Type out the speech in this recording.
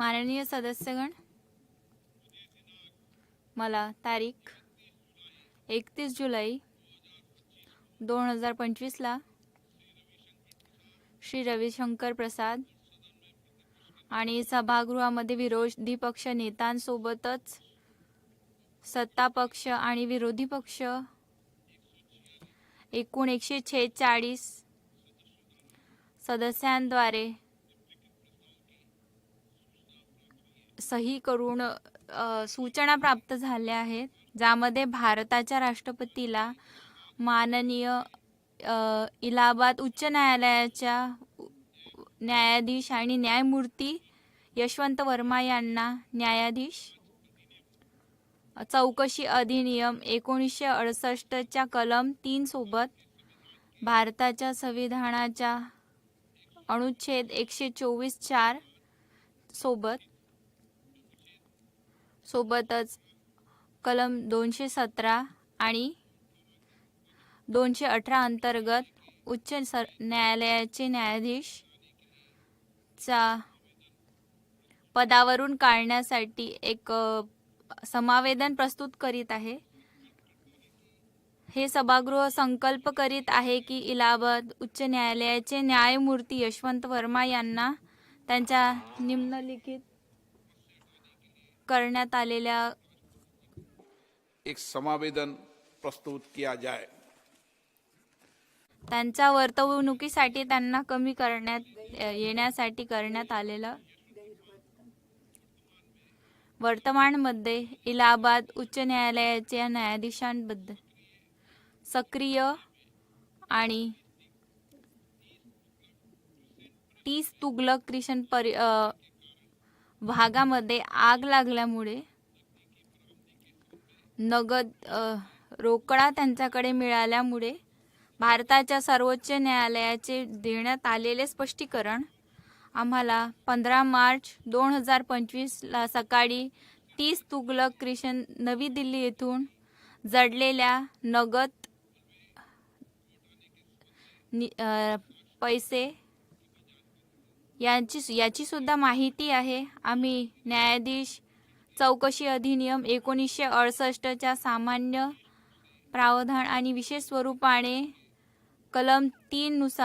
माननीय सदस्यगण मला तारीख एकतीस जुलै दोन हजार पंचवीसला श्री रविशंकर प्रसाद आणि सभागृहामध्ये विरोधी पक्ष नेत्यांसोबतच सत्ता पक्ष आणि विरोधी पक्ष एकूण एकशे छेचाळीस सदस्यांद्वारे सही करून सूचना प्राप्त झाल्या आहेत ज्यामध्ये भारताच्या राष्ट्रपतीला माननीय इलाहाबाद उच्च न्यायालयाच्या न्यायाधीश आणि न्यायमूर्ती यशवंत वर्मा यांना न्यायाधीश. चौकशी अधिनियम एकोणीसशे अडसष्टच्या कलम तीन सोबत भारताच्या संविधानाच्या अनुच्छेद एकशे चोवीस चार सोबत सोबतच कलम दोनशे सतरा आणि दोनशे अठरा अंतर्गत उच्च सर न्यायालयाचे न्यायाधीश चा पदावरून काढण्यासाठी एक समावेदन प्रस्तुत करीत आहे. हे सभागृह संकल्प करीत आहे की इलाहाबाद उच्च न्यायालयाचे न्यायमूर्ती यशवंत वर्मा यांना त्यांच्या निम्नलिखित करण्यात आलेल्या एक समावेदन प्रस्तुत किया जाए। त्यांच्या वर्तवणुकीसाठी त्यांना कमी करण्यात येण्यासाठी करण्यात आलेलं वर्तमानमध्ये इलाहाबाद उच्च न्यायालयाच्या न्यायाधीशांबद्दल सक्रिय आणि तीस तुगलक क्रिशन परि भागामध्ये आग लागल्यामुळे नगद रोकडा त्यांच्याकडे मिळाल्यामुळे भारताच्या सर्वोच्च न्यायालयाचे देण्यात आलेले स्पष्टीकरण आम्हाला पंधरा मार्च दोन हजार पंचवीसला सकाळी तीस तुगलक क्रिशन नवी दिल्ली येथून जडलेल्या नगद नि- पैसे यांची याचीसुद्धा माहिती आहे. आम्ही न्यायाधीश चौकशी अधिनियम एकोणीसशे अडुसष्टच्या सामान्य प्रावधान आणि विशेष स्वरूपाने कलम तीननुसार